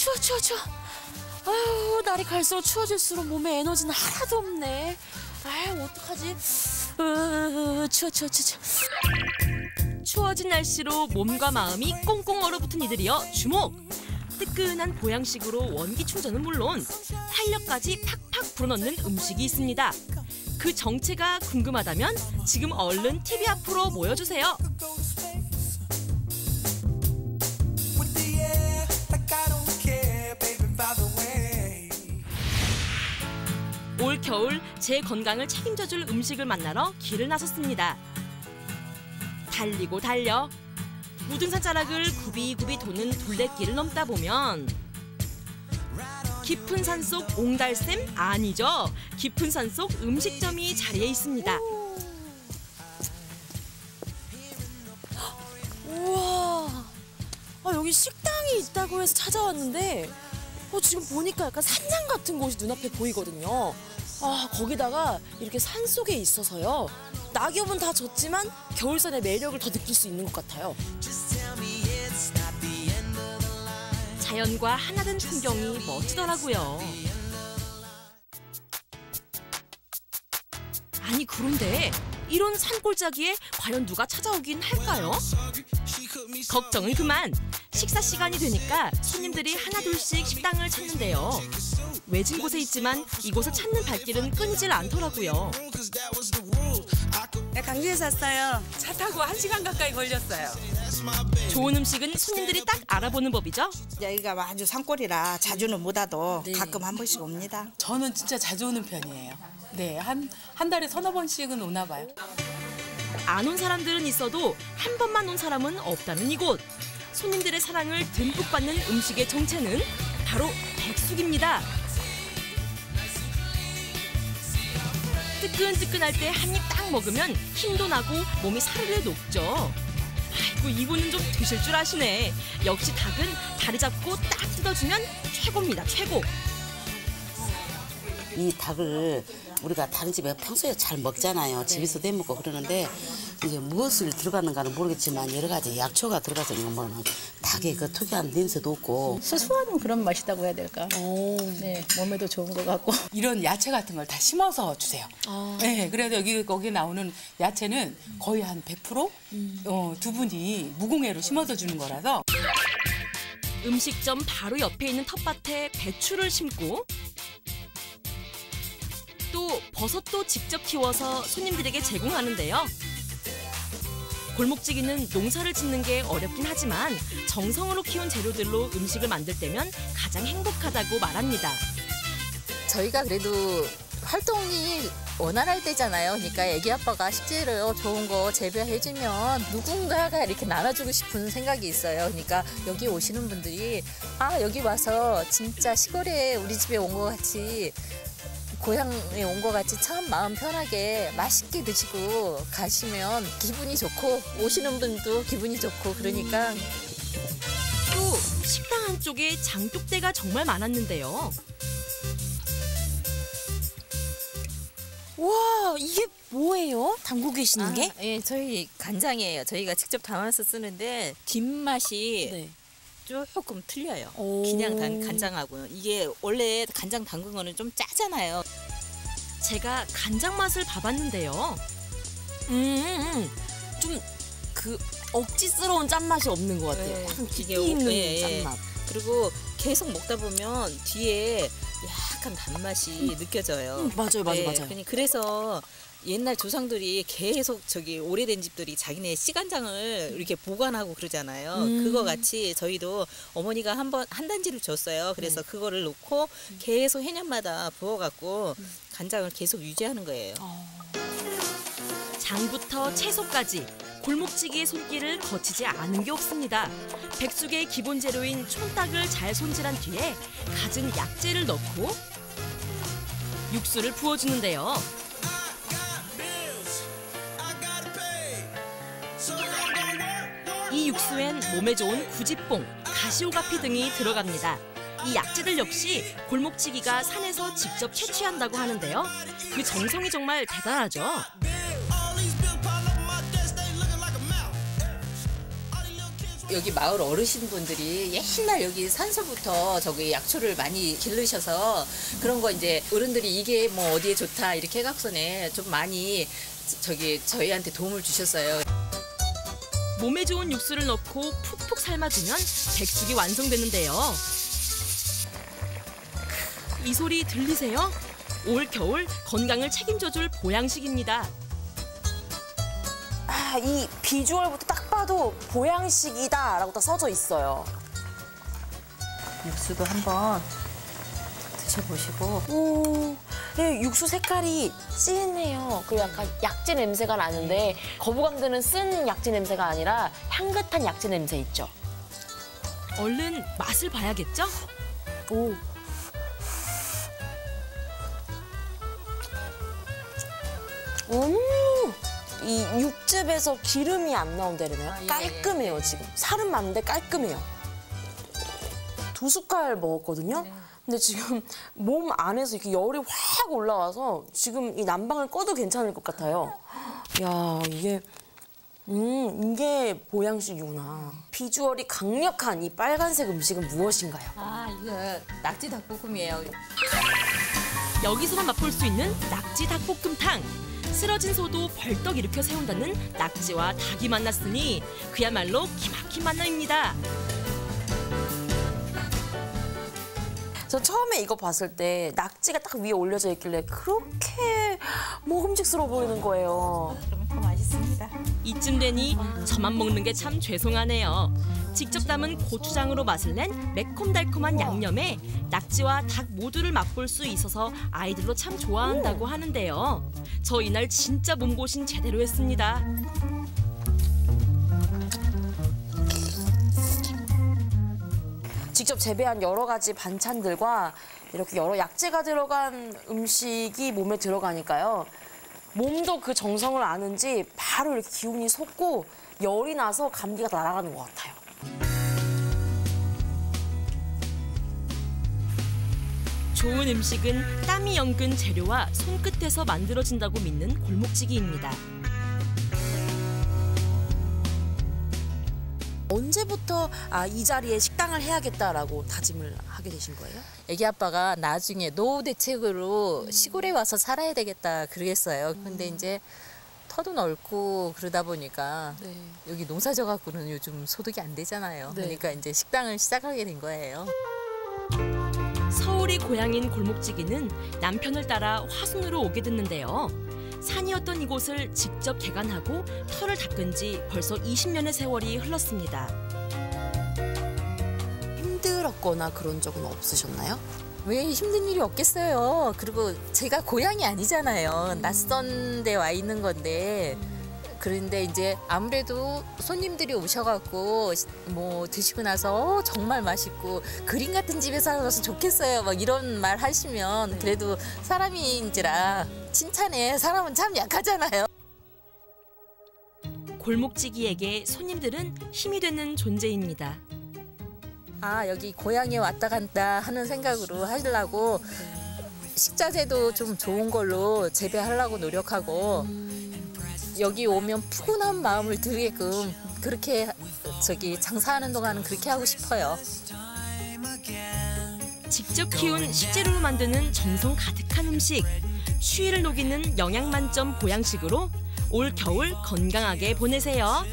추워 추워 추워. 아유 날이 갈수록 추워질수록 몸에 에너지는 하나도 없네. 아유 어떡하지? 으, 추워 추워 추워 추워. 추워진 날씨로 몸과 마음이 꽁꽁 얼어붙은 이들이여 주목! 뜨끈한 보양식으로 원기 충전은 물론 활력까지 팍팍 불어넣는 음식이 있습니다. 그 정체가 궁금하다면 지금 얼른 TV 앞으로 모여주세요. 올 겨울 제 건강을 책임져줄 음식을 만나러 길을 나섰습니다. 달리고 달려 무등산 자락을 굽이굽이 도는 둘레길을 넘다 보면 깊은 산속 옹달샘 아니죠. 깊은 산속 음식점이 자리해 있습니다. 우와. 아 여기 식당이 있다고 해서 찾아왔는데 어, 지금 보니까 약간 산장 같은 곳이 눈앞에 보이거든요. 아 거기다가 이렇게 산 속에 있어서요. 낙엽은 다 졌지만 겨울산의 매력을 더 느낄 수 있는 것 같아요. 자연과 하나된 풍경이 멋지더라고요. 아니 그런데 이런 산골짜기에 과연 누가 찾아오긴 할까요? 걱정은 그만. 식사 시간이 되니까 손님들이 하나둘씩 식당을 찾는데요. 외진 곳에 있지만 이곳을 찾는 발길은 끊이질 않더라고요. 네, 강주에서 왔어요. 차 타고 한 시간 가까이 걸렸어요. 좋은 음식은 손님들이 딱 알아보는 법이죠. 여기가 아주 산골이라 자주는 못 와도 네. 가끔 한 번씩 옵니다. 저는 진짜 자주 오는 편이에요. 네, 한, 한 달에 서너 번씩은 오나 봐요. 안 온 사람들은 있어도 한 번만 온 사람은 없다는 이곳. 손님들의 사랑을 듬뿍 받는 음식의 정체는 바로 백숙입니다. 뜨끈뜨끈할 때 한 입 딱 먹으면 힘도 나고 몸이 사르르 녹죠. 아이고 이분은 좀 드실 줄 아시네. 역시 닭은 다리 잡고 딱 뜯어주면 최고입니다. 최고. 이 닭을 우리가 다른 집에 평소에 잘 네. 먹잖아요. 집에서도 해 먹고 그러는데 이제 무엇을 들어가는가는 모르겠지만 여러 가지 약초가 들어가서 있는 거는 닭의 그 특이한 냄새도 없고 수수한 그런 맛이라고 해야 될까? 오. 네, 몸에도 좋은 것 같고. 이런 야채 같은 걸 다 심어서 주세요. 네, 그래서 여기 거기 나오는 야채는 거의 한 100% 어, 두 분이 무공해로 심어서 주는 거라서 음식점 바로 옆에 있는 텃밭에 배추를 심고 또 버섯도 직접 키워서 손님들에게 제공하는데요. 골목지기는 농사를 짓는 게 어렵긴 하지만 정성으로 키운 재료들로 음식을 만들 때면 가장 행복하다고 말합니다. 저희가 그래도 활동이 원활할 때잖아요. 그러니까 애기 아빠가 식재료 좋은 거 재배해주면 누군가가 이렇게 나눠주고 싶은 생각이 있어요. 그러니까 여기 오시는 분들이 아 여기 와서 진짜 시골에 우리 집에 온 것 같이 고향에 온 것 같이 참 마음 편하게 맛있게 드시고 가시면 기분이 좋고 오시는 분도 기분이 좋고 그러니까 또 식당 한쪽에 장독대가 정말 많았는데요. 와 이게 뭐예요? 담고 계시는 게? 아, 예, 저희 간장이에요. 저희가 직접 담아서 쓰는데 뒷맛이 네. 조금 틀려요. 오. 그냥 단 간장하고는 이게 원래 간장 담근 거는 좀 짜잖아요. 제가 간장 맛을 봐봤는데요. 음, 좀그 억지스러운 짠맛이 없는 것 같아요. 네, 약간 깊이 이게 있는 예, 예. 짠맛. 그리고 계속 먹다 보면 뒤에 약간 단맛이 느껴져요. 음, 맞아요, 맞아요, 네, 맞아요. 그래서 옛날 조상들이 계속 저기 오래된 집들이 자기네 씨간장을 이렇게 보관하고 그러잖아요. 음. 그거 같이 저희도 어머니가 한 번 한 단지를 줬어요. 그래서 그거를 놓고 계속 해년마다 부어갖고 간장을 계속 유지하는 거예요. 장부터 채소까지 골목지기의 손길을 거치지 않은 게 없습니다. 백숙의 기본 재료인 촌닭을 잘 손질한 뒤에 갖은 약재를 넣고 육수를 부어주는데요. 이 육수엔 몸에 좋은 구지뽕, 가시오가피 등이 들어갑니다. 이 약재들 역시 골목지기가 산에서 직접 채취한다고 하는데요. 그 정성이 정말 대단하죠. 여기 마을 어르신분들이 옛날 여기 산소부터 저기 약초를 많이 기르셔서 그런 거 이제 어른들이 이게 뭐 어디에 좋다 이렇게 해갖고서는 좀 많이 저기 저희한테 도움을 주셨어요. 몸에 좋은 육수를 넣고 푹푹 삶아주면 백숙이 완성되는데요. 이 소리 들리세요? 올 겨울 건강을 책임져줄 보양식입니다. 아, 이 비주얼부터 딱 봐도 보양식이다라고 딱 써져 있어요. 육수도 한번 드셔보시고 오, 네, 육수 색깔이 진해요. 그리고 약간 약재 냄새가 나는데 거부감 드는 쓴 약재 냄새가 아니라 향긋한 약재 냄새 있죠. 얼른 맛을 봐야겠죠? 오. 음, 이 육즙에서 기름이 안 나온다려나요? 아, 예, 깔끔해요 지금. 살은 많은데 깔끔해요. 두 숟갈 먹었거든요. 근데 지금 몸 안에서 이렇게 열이 확 올라와서 지금 이 난방을 꺼도 괜찮을 것 같아요. 야 이게 음 이게 보양식이구나. 비주얼이 강력한 이 빨간색 음식은 무엇인가요? 아 이거 낙지 닭볶음이에요. 여기서만 맛볼 수 있는 낙지 닭볶음탕. 쓰러진 소도 벌떡 일으켜 세운다는 낙지와 닭이 만났으니 그야말로 기막힌 만남입니다. 저 처음에 이거 봤을 때 낙지가 딱 위에 올려져 있길래 그렇게 먹음직스러워 보이는 거예요. 그러면 더 맛있습니다. 이쯤 되니 저만 먹는 게 참 죄송하네요. 직접 담은 고추장으로 맛을 낸 매콤달콤한 양념에 낙지와 닭 모두를 맛볼 수 있어서 아이들도 참 좋아한다고 하는데요. 저 이날 진짜 몸보신 제대로 했습니다. 직접 재배한 여러 가지 반찬들과 이렇게 여러 약재가 들어간 음식이 몸에 들어가니까요. 몸도 그 정성을 아는지 바로 이렇게 기운이 솟고 열이 나서 감기가 날아가는 것 같아요. 좋은 음식은 땀이 연근 재료와 손끝에서 만들어진다고 믿는 골목지기입니다. 언제부터 아, 이 자리에 식당을 해야겠다라고 다짐을 하게 되신 거예요? 애기 아빠가 나중에 노후 대책으로 시골에 와서 살아야 되겠다 그러겠어요. 근데 이제 터도 넓고 그러다 보니까 네. 여기 농사져 갖고는 요즘 소득이 안 되잖아요. 네. 그러니까 이제 식당을 시작하게 된 거예요. 서울이 고향인 골목지기는 남편을 따라 화순으로 오게 됐는데요. 산이었던 이곳을 직접 개간하고 터를 닦은 지 벌써 20년의 세월이 흘렀습니다. 힘들었거나 그런 적은 없으셨나요? 왜 힘든 일이 없겠어요. 그리고 제가 고향이 아니잖아요. 낯선 데 와 있는 건데. 그런데 이제 아무래도 손님들이 오셔갖고 뭐 드시고 나서 어, 정말 맛있고 그림 같은 집에 살아서 좋겠어요. 막 이런 말 하시면 그래도 사람인지라 칭찬에 사람은 참 약하잖아요. 골목지기에게 손님들은 힘이 되는 존재입니다. 아 여기 고향에 왔다 갔다 하는 생각으로 하려고 식자재도 좀 좋은 걸로 재배하려고 노력하고 여기 오면 푸근한 마음을 들게끔 그렇게 저기 장사하는 동안은 그렇게 하고 싶어요. 직접 키운 식재료로 만드는 정성 가득한 음식. 추위를 녹이는 영양 만점 보양식으로 올 겨울 건강하게 보내세요.